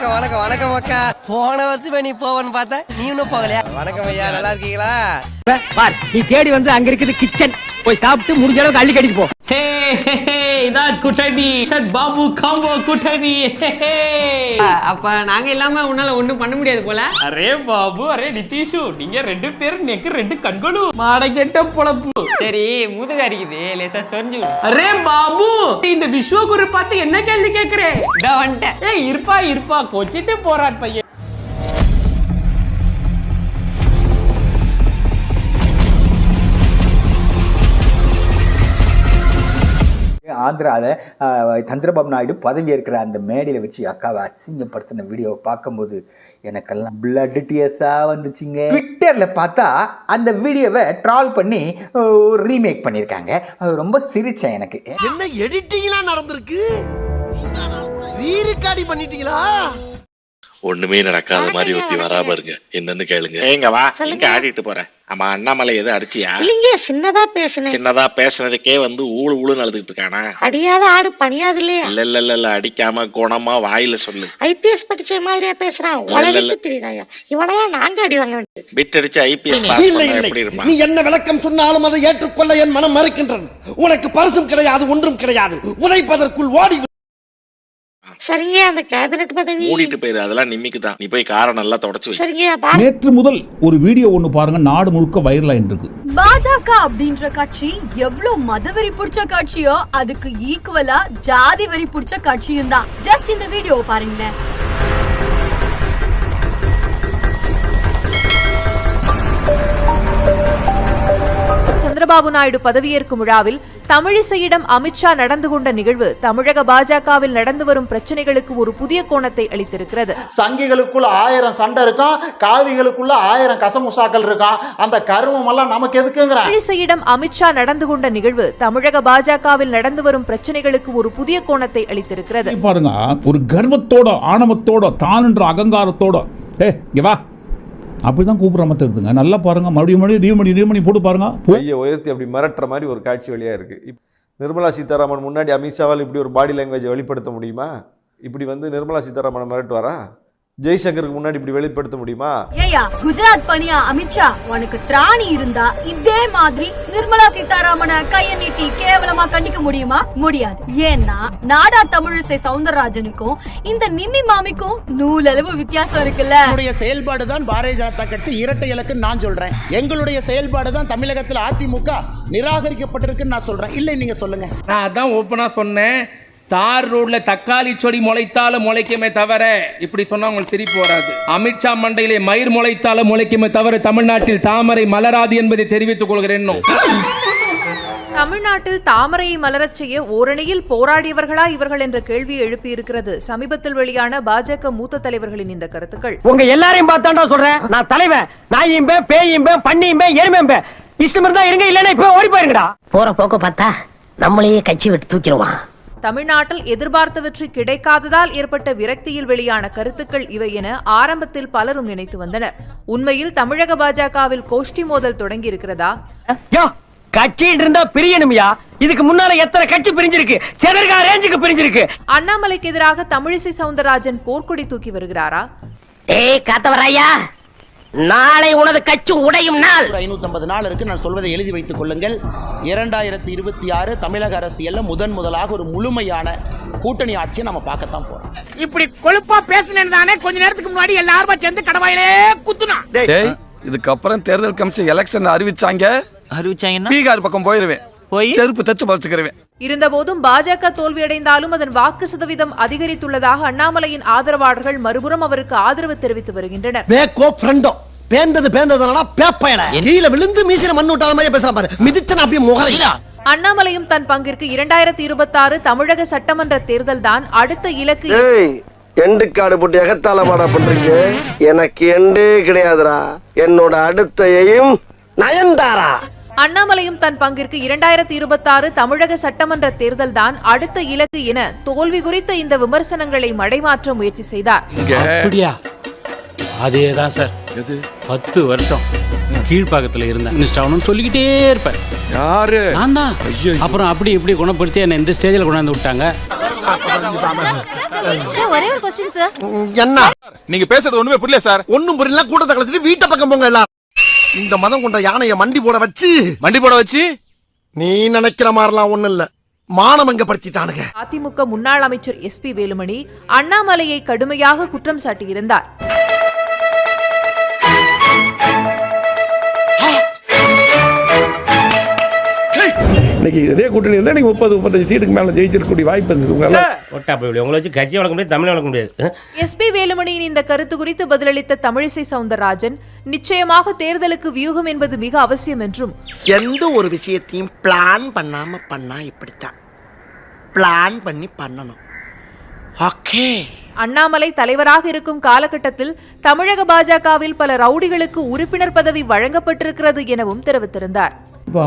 வணக்கம் வணக்கம் வணக்கம் அக்கா. போன வருஷமே நீ போவன்னு பார்த்தா நீ இன்னும் போகலையா? வணக்கம் ஐயா நல்லா இருக்கீங்களா? பார் நீ தேடி வந்து அங்க இருக்குது கிச்சன் போய் சாப்பிட்டு முடிஞ்ச அளவுக்கு அள்ளி கட்டிட்டு போ. இதான் குட்டடி ஷட் பாபு காம்போ குட்டடி. அப்ப நாங்க இல்லாம உன்னால ஒண்ணும் பண்ண முடியாது போல. அரே பாபு அரே நிதிஷு நீங்க ரெண்டு பேரும் நெக்கு ரெண்டு கண்களும். மாடகெட்ட பொழப்பு. சரி முதுகு அரிக்குது. லேசா சொரிஞ்சு. அரே பாபு இந்த விஸ்வகுரு பார்த்து என்ன கேள்வி கேக்குறேன் இதோ வந்துட்டேன். ஏய் இருப்பா இருப்பா. கொச்சிட்டு போறாட் பையன். ஆந்திராவில் சந்திரபாபு நாயுடு பதவி இருக்கிற அந்த மேடையில் வச்சு அக்காவை அசிங்கப்படுத்தின வீடியோவை பார்க்கும்போது எனக்கெல்லாம் பிளட் டியர்ஸாக வந்துச்சுங்க. ட்விட்டரில் பார்த்தா அந்த வீடியோவை ட்ரால் பண்ணி ரீமேக் பண்ணியிருக்காங்க. அது ரொம்ப சிரிச்சேன் எனக்கு. என்ன எடிட்டிங்லாம் நடந்திருக்கு? பண்ணிட்டீங்களா? ஒண்ணுமே நடக்காத மாதிரி ஒருத்தி வரா பாருங்க. என்னன்னு கேளுங்க. ஏங்க வா. எங்க ஆடிட்டு போற ஆமா அண்ணாமலை எதுவும் அடிச்சியா? இல்லைங்க சின்னதா பேசுனேன். சின்னதா பேசுனதுக்கே வந்து ஊழு ஊழுன்னு அழுதுகிட்டு இருக்கானா? அடியாத ஆடு பணியாது இல்லையா இல்ல இல்ல இல்ல இல்ல அடிக்காம குணமா வாயில சொல்லு. ஐபிஎஸ் படிச்ச மாதிரியா பேசுறான். உலகத்துக்கு தெரியுதாயா இவனையா நாங்க அடி வாங்க வேண்டியது. பிட் அடிச்சு ஐபிஎஸ் பாஸ் பண்ணா எப்படி நீ இருப்பான் என்ன விளக்கம் சொன்னாலும் அதை ஏற்றுக்கொள்ள என் மனம் மறுக்கின்றது. உனக்கு பரிசும் கிடையாது ஒன்றும் கிடையாது. உதைப்பதற்குள் ஓடி சரிங்க அந்த கேபினட் பதவி. மூடிட்டு போயிரு அதெல்லாம் நிம்மிக்கு தான் நீ போய் காரை நல்லா தொடச்சு வை. சரிங்க பா நேற்று முதல் ஒரு வீடியோ ஒன்று பாருங்க நாடு முழுக்க வைரல் ஆயிட்டு இருக்கு. பாஜக அப்படின்ற கட்சி எவ்வளவு மதவெறி புடிச்ச கட்சியோ அதுக்கு ஈக்குவலா ஜாதி வெறி புடிச்ச கட்சியும் தான். ஜஸ்ட் இந்த வீடியோ பாருங்களேன். சந்திரபாபு நாயுடு பதவியேற்கும் விழாவில் தமிழிசையிடம் அமித்ஷா நடந்து கொண்ட நிகழ்வு தமிழக பாஜகவில் நடந்து வரும் பிரச்சனைகளுக்கு ஒரு புதிய கோணத்தை அளித்திருக்கிறது. சங்கிகளுக்குள்ள ஆயிரம் சண்டை இருக்கும் காவிகளுக்குள்ள ஆயிரம் கசமுசாக்கள் இருக்கும் அந்த கருமம் எல்லாம் நமக்கு எதுக்குங்கிற? தமிழிசையிடம் அமித்ஷா நடந்து கொண்ட நிகழ்வு தமிழக பாஜகவில் நடந்து வரும் பிரச்சனைகளுக்கு ஒரு புதிய கோணத்தை அளித்திருக்கிறது. பாருங்க ஒரு கர்வத்தோட ஆணவத்தோட தானுன்ற அகங்காரத்தோட. ஏ இங்க வா. அப்படி தான் கூப்பிட்ற மாதிரி இருக்குங்க நல்லா பாருங்க. மறுபடியும் மறுபடியும் ரீமணி ரீமணி போட்டு பாருங்க. போ. கையை உயர்த்தி அப்படி மிரட்டுற மாதிரி ஒரு காட்சி வழியா இருக்கு. இப்- நிர்மலா சீதாராமன் முன்னாடி அமித்ஷாவால் இப்படி ஒரு பாடி லாங்குவேஜை வெளிப்படுத்த முடியுமா? இப்படி வந்து நிர்மலா சீதாராமன் மிரட்டுவாரா? ஜெய்சங்கருக்கு முன்னாடி இப்படி வெளிப்படுத்த முடியுமா? ஏயா குஜராத் பணியா அமித்ஷா? உனக்கு திராணி இருந்தா இதே மாதிரி நிர்மலா சீதாராமனை கைய நீட்டி கேவலமா கண்டிக்க முடியுமா? முடியாது. ஏன்னா நாடா தமிழிசை சவுந்தரராஜனுக்கும் இந்த நிம்மி மாமிக்கும் நூலளவு வித்தியாசம் இருக்குல்ல. எங்களுடைய செயல்பாடு தான் பாரதிய ஜனதா கட்சி இரட்டை இலக்குன்னு நான் சொல்றேன். எங்களுடைய செயல்பாடு தான் தமிழகத்தில் அதிமுக நிராகரிக்கப்பட்டிருக்குன்னு நான் சொல்றேன். இல்லை நீங்க சொல்லுங்க. நான் அதான் ஓப்பனா சொன்னேன். தார் ரோட்ல தக்காளி செடி முளைத்தாலும் முளைக்குமே தவிர இப்படி சொன்னா உங்களுக்கு சிரிப்பு வராது. அமித்ஷா மண்டையிலே மயிர் முளைத்தாலும் முளைக்குமே தவிர தமிழ்நாட்டில் தாமரை மலராது என்பதை தெரிவித்துக் கொள்கிறேன். தமிழ்நாட்டில் தாமரையை மலரச் செய்ய ஓரணியில் போராடியவர்களா இவர்கள் என்ற கேள்வியை எழுப்பியிருக்கிறது. சமீபத்தில் வெளியான பாஜக மூத்த தலைவர்களின் இந்த கருத்துக்கள். உங்க எல்லாரையும் பார்த்தாண்டா சொல்றேன். நான் தலைவன். நாயும் பேயும் பண்ணியும் எருமையும் இஷ்டம் இருந்தா இருங்க இல்லன்னா இப்ப ஓடி போயிருங்கடா. போற போக்க பார்த்தா நம்மளையே கட்சி விட்டு தூக்கிடுவான். தமிழ்நாட்டில் எதிர்பார்த்த வெற்றி கிடைக்காததால் ஏற்பட்ட விரக்தியில் வெளியான கருத்துக்கள் இவை என ஆரம்பத்தில் பலரும் நினைத்து வந்தனர். உண்மையில் தமிழக பாஜகவில் கோஷ்டி மோதல் தொடங்கி இருக்கிறதா யோ கட்சிட்டு இருந்தா பிரியணும்யா. இதுக்கு முன்னால எத்தனை கட்சி பிரிஞ்சிருக்கு? செதற்கா ரேஞ்சுக்கு பிரிஞ்சிருக்கு. அண்ணாமலைக்கு எதிராக தமிழிசை சவுந்தரராஜன் போர்க்கொடி தூக்கி வருகிறாரா? ஏய் காத்தவராயா? நாளை உனது கட்சி உடையும் நாள். ஒரு ஐநூத்தம்பது நாள் இருக்கு. நான் சொல்வதை எழுதி வைத்துக் கொள்ளுங்கள். இரண்டாயிரத்தி இருபத்தி ஆறு தமிழக அரசியல்ல முதன் முதலாக ஒரு முழுமையான கூட்டணி ஆட்சியை நம்ம பார்க்கத்தான் போறோம். இப்படி கொழுப்பா பேசினேன் தானே கொஞ்ச நேரத்துக்கு முன்னாடி எல்லாருமா சேர்ந்து கடவாயிலே குத்துனா. இதுக்கப்புறம் தேர்தல் கமிஷன் எலெக்ஷன் அறிவிச்சாங்க. அறிவிச்சாங்கன்னா? பீகார் பக்கம் போயிருவேன். போய்? செருப்பு தச்சு பழச்சுக்கிறவேன் இருந்தபோதும் பாஜக தோல்வியடைந்தாலும் அதன் வாக்கு சதவீதம் அதிகரித்துள்ளதாக அண்ணாமலையின் ஆதரவாளர்கள் மறுபுறம் அவருக்கு ஆதரவு தெரிவித்து வருகின்றனர். பேந்தது பேந்ததுனா பேப்பயல. கீழே விழுந்து மீசில மண் விட்டாத மாதிரி பேசுற பாரு. மிதிச்சன அப்படியே முகலையில அண்ணாமலையும் தன் பங்கிற்கு இரண்டாயிரத்தி இருபத்தாறு தமிழக சட்டமன்ற தேர்தல் தான் அடுத்த இலக்கு. எண்டு காடு போட்டு எகத்தால மாடா பண்றீங்க? எனக்கு எண்டே கிடையாதுடா. என்னோட அடுத்த எய்ம் நயன்தாரா. அண்ணாமலையும் தன் பங்கிற்கு இரண்டாயிரத்தி இருபத்தாறு தமிழக சட்டமன்ற தேர்தல் தான் அடுத்த இலக்கு என தோல்வி குறித்த இந்த விமர்சனங்களை மடைமாற்ற முயற்சி செய்தார். அப்படியா? அதேதான் சார். எது? பத்து வருஷம் கீழ்ப்பாக்கத்துல இருந்தேன். மினிஸ்டர் ஆகணும்னு சொல்லிக்கிட்டே இருப்பேன் யாரு? நான் தான். அப்புறம் அப்படி இப்படி குணப்படுத்தி என்னை இந்த ஸ்டேஜில் கொண்டாந்து விட்டாங்க. ஒரே ஒரு கொஸ்டின் சார் என்ன? நீங்க பேசுறது ஒண்ணுமே புரியல சார். ஒண்ணும் புரியல. கூட்டத்தை கலைச்சிட்டு வீட்டை பக்கம் போங்க எல்லாம் இந்த மதம் கொண்ட யானைய மண்டி போட வச்சு. மண்டி போட வச்சு? நீ நினைக்கிற மாதிரிலாம் ஒண்ணும் இல்ல. மானமங்கப்படுத்திட்டானுங்க அதிமுக முன்னாள் அமைச்சர் எஸ் பி வேலுமணி அண்ணாமலையை கடுமையாக குற்றம் சாட்டியிருந்தார். இன்னைக்கு இதே கூட்டணி இருந்தா நீங்க முப்பது முப்பத்தஞ்சு சீட்டுக்கு மேல ஜெயிச்சிருக்கக்கூடிய வாய்ப்பு இருந்தது. உங்களால ஒட்டா போய் உங்களை வச்சு கட்சி வளர்க்க முடியாது தமிழ் வளர்க்க முடியாது. எஸ் பி வேலுமணியின் இந்த கருத்து குறித்து பதிலளித்த தமிழிசை சவுந்தரராஜன் நிச்சயமாக தேர்தலுக்கு வியூகம் என்பது மிக அவசியம் என்றும். எந்த ஒரு விஷயத்தையும் பிளான் பண்ணாம பண்ணா இப்படித்தான். பிளான் பண்ணி பண்ணணும். ஓகே அண்ணாமலை தலைவராக இருக்கும் காலகட்டத்தில் தமிழக பாஜகவில் பல ரவுடிகளுக்கு உறுப்பினர் பதவி வழங்கப்பட்டிருக்கிறது எனவும் தெரிவித்திருந்தார். இப்போ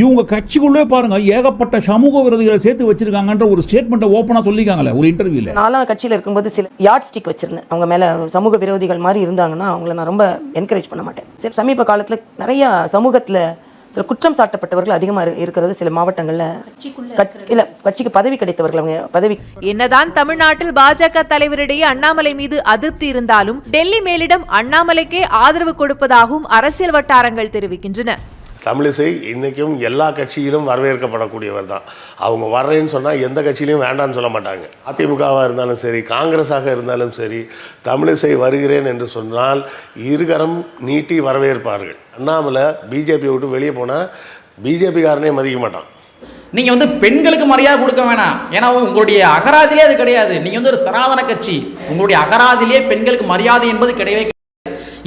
இவங்க கட்சிக்குள்ளே பாருங்க ஏகப்பட்ட சமூக விரோதிகளை சேர்த்து வச்சிருக்காங்கன்ற ஒரு ஸ்டேட்மெண்ட்டை ஓப்பனாக சொல்லிக்காங்களே ஒரு இன்டர்வியூல நாலாம் கட்சியில் இருக்கும்போது சில யார்ட் ஸ்டிக் வச்சிருந்தேன். அவங்க மேலே சமூக விரோதிகள் மாதிரி இருந்தாங்கன்னா அவங்கள நான் ரொம்ப என்கரேஜ் பண்ண மாட்டேன். சரி, சமீப காலத்தில் நிறைய சமூகத்தில் சில குற்றம் சாட்டப்பட்டவர்கள் அதிகமாக இருக்கிறது சில மாவட்டங்களில். இல்லை கட்சிக்கு பதவி கிடைத்தவர்கள் அவங்க பதவி என்னதான் தமிழ்நாட்டில் பாஜக தலைவரிடையே அண்ணாமலை மீது அதிருப்தி இருந்தாலும் டெல்லி மேலிடம் அண்ணாமலைக்கே ஆதரவு கொடுப்பதாகவும் அரசியல் வட்டாரங்கள் தெரிவிக்கின்றன. தமிழிசை இன்றைக்கும் எல்லா கட்சியிலும் வரவேற்கப்படக்கூடியவர் தான். அவங்க வர்றேன்னு சொன்னால் எந்த கட்சியிலையும் வேண்டாம்னு சொல்ல மாட்டாங்க. அதிமுகவாக இருந்தாலும் சரி காங்கிரஸாக இருந்தாலும் சரி தமிழிசை வருகிறேன் என்று சொன்னால் இருகரம் நீட்டி வரவேற்பார்கள். அண்ணாமலை பிஜேபி விட்டு வெளியே போனால் பிஜேபிக்காரனே மதிக்க மாட்டான். நீங்கள் வந்து பெண்களுக்கு மரியாதை கொடுக்க வேணாம். ஏன்னா உங்களுடைய அகராதிலே அது கிடையாது. நீங்கள் வந்து ஒரு சனாதன கட்சி. உங்களுடைய அகராதிலே பெண்களுக்கு மரியாதை என்பது கிடையவே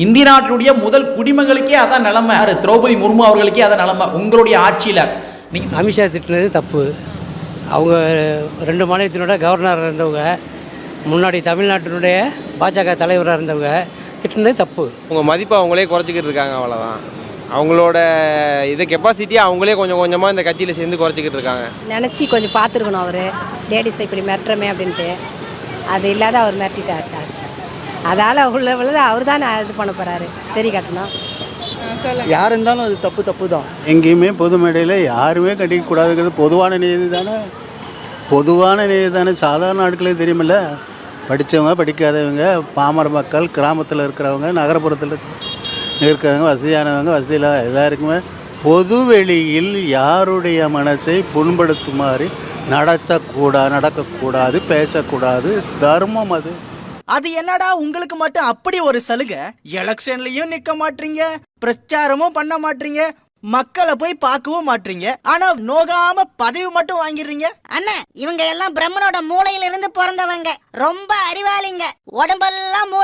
இந்திய நாட்டினுடைய முதல் குடிமகளுக்கே அதான் நிலைமை. யாரு? திரௌபதி முர்மு அவர்களுக்கே அதான் நிலைமை. உங்களுடைய ஆட்சியில். நீங்கள் அமித்ஷா திட்டினது தப்பு. அவங்க ரெண்டு மாநிலத்தினோட கவர்னராக இருந்தவங்க முன்னாடி தமிழ்நாட்டினுடைய பாஜக தலைவராக இருந்தவங்க திட்டினது தப்பு. உங்கள் மதிப்பை அவங்களே குறைச்சிக்கிட்டு இருக்காங்க அவ்வளோதான் அவங்களோட இது கெப்பாசிட்டியை அவங்களே கொஞ்சம் கொஞ்சமாக இந்த கட்சியில் சேர்ந்து குறைச்சிக்கிட்டு இருக்காங்க. நினச்சி கொஞ்சம் பார்த்துருக்கணும் அவர். லேடிஸை இப்படி மிரட்டுறமே அப்படின்ட்டு. அது இல்லாத அவர் மிரட்டிட்டார். காசு அதால் உள்ள விழுது அவர் தான் இது பண்ண போகிறாரு சரி கட்டணும் யார் இருந்தாலும் அது தப்பு தப்பு தான். எங்கேயுமே பொது மேடையில் யாருமே கட்டிக்கக்கூடாதுங்கிறது பொதுவான நீதி தானே? பொதுவான நீதி தானே? சாதாரண ஆட்களே தெரியுமில்ல? படித்தவங்க படிக்காதவங்க பாமர மக்கள் கிராமத்தில் இருக்கிறவங்க நகரப்புறத்தில் இருக்கிறவங்க வசதியானவங்க வசதி இல்லாத எல்லாருக்குமே பொது வெளியில் யாருடைய மனசை புண்படுத்துமாறு நடத்தக்கூடாது நடக்கக்கூடாது பேசக்கூடாது தர்மம் அது. அது என்னடா உங்களுக்கு மட்டும் அப்படி ஒரு சலுகை? எலெக்ஷன்லயும் நிக்க மாட்டீங்க பிரச்சாரமும் பண்ண மாட்டீங்க மக்களை போய் பார்க்கவும் மாட்டீங்க. ஆனா நோகாம பதவி மட்டும் வாங்கிடுறீங்க? அண்ணா இவங்க எல்லாம் பிரம்மனோட மூளையில இருந்து பிறந்தவங்க. ரொம்ப அறிவாளிங்க. உடம்பெல்லாம் மூ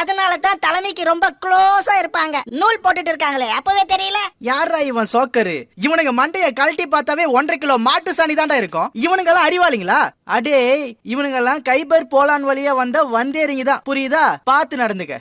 அதனால தான் தலைமைக்கு ரொம்ப க்ளோஸா இருப்பாங்க. நூல் போட்டுட்டு இருக்காங்களே அப்பவே தெரியல? யாரா இவன் சோக்கரு? இவனுங்க மண்டைய கழட்டி பார்த்தாவே ஒன்றரை கிலோ மாட்டு சாணி தாண்டா இருக்கும். இவனுங்க எல்லாம் அறிவாளிங்களா அடே இவனுங்க எல்லாம் கைபர் போலான் வழியா வந்த வந்தேறிங்க தான். புரியுதா? பார்த்து நடந்துக்க.